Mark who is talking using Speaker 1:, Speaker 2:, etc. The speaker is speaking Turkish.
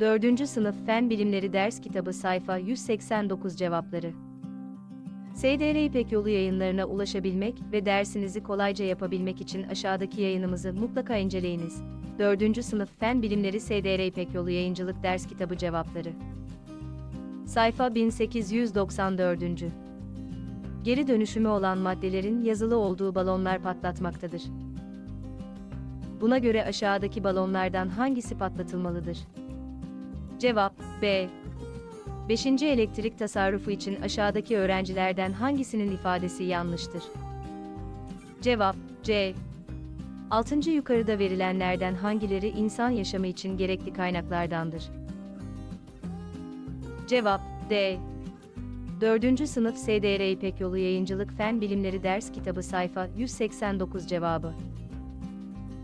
Speaker 1: 4. Sınıf Fen Bilimleri Ders Kitabı Sayfa 189 Cevapları SDR İpek Yolu yayınlarına ulaşabilmek ve dersinizi kolayca yapabilmek için aşağıdaki yayınımızı mutlaka inceleyiniz. 4. Sınıf Fen Bilimleri SDR İpek Yolu Yayıncılık Ders Kitabı Cevapları Sayfa 1894. Geri dönüşümü olan maddelerin yazılı olduğu balonlar patlatmaktadır. Buna göre aşağıdaki balonlardan hangisi patlatılmalıdır? Cevap B. 5. Elektrik tasarrufu için aşağıdaki öğrencilerden hangisinin ifadesi yanlıştır? Cevap C. 6. Yukarıda verilenlerden hangileri insan yaşamı için gerekli kaynaklardandır? Cevap D. 4. Sınıf SDR İpek Yolu Yayıncılık Fen Bilimleri Ders Kitabı Sayfa 189 Cevabı